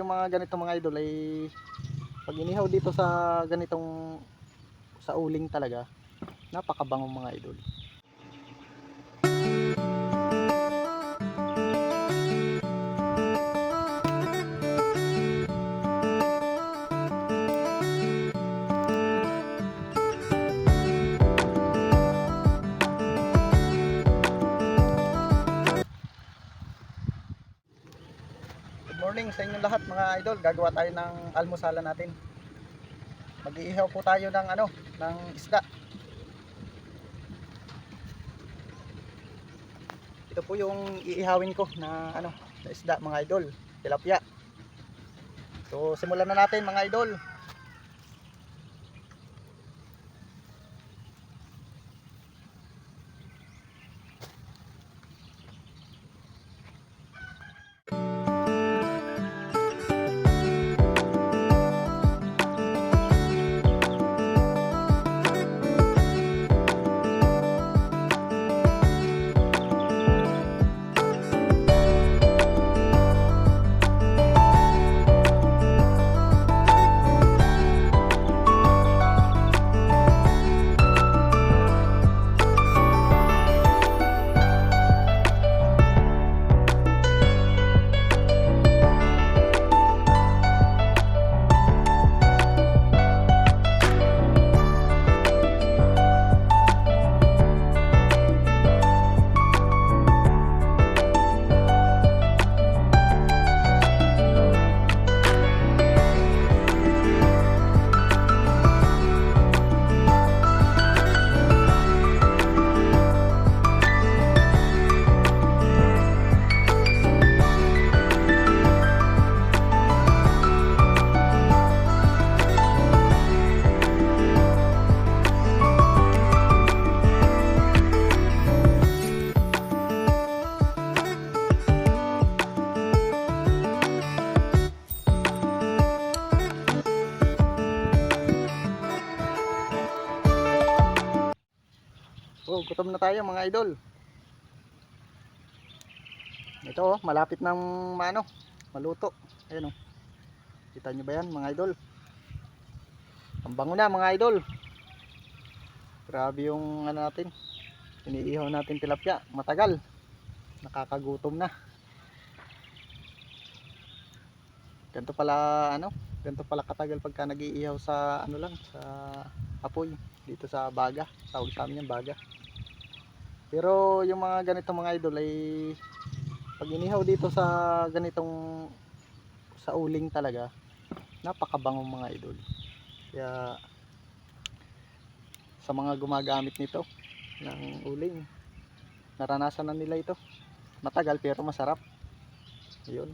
yung mga ganito mga idol ay pag inihaw dito sa ganitong sa uling talaga, napakabango mga idol. Morning sa inyong lahat mga idol. Gagawa tayo ng almusalan natin. Mag-iihaw po tayo ng ano, ng isda. Ito po yung iihawin ko na ano, na isda mga idol, tilapia. So simulan na natin mga idol. Oh, gutom na tayo mga idol. Ito oh, malapit ng mano, maluto. Ayun oh. Kita nyo ba yan mga idol? Ang bango na mga idol. Grabe yung ano natin. Iniihaw natin tilapia. Matagal. Nakakagutom na. Ganito pala ano, ganito pala katagal pagka nag-iihaw sa ano lang, sa apoy dito sa baga. Tawag sa amin yung baga. Pero yung mga ganito mga idol ay pag inihaw dito sa ganitong sa uling talaga, napakabango mga idol. Kaya sa mga gumagamit nito ng uling, naranasan na nila ito. Matagal pero masarap. Yun.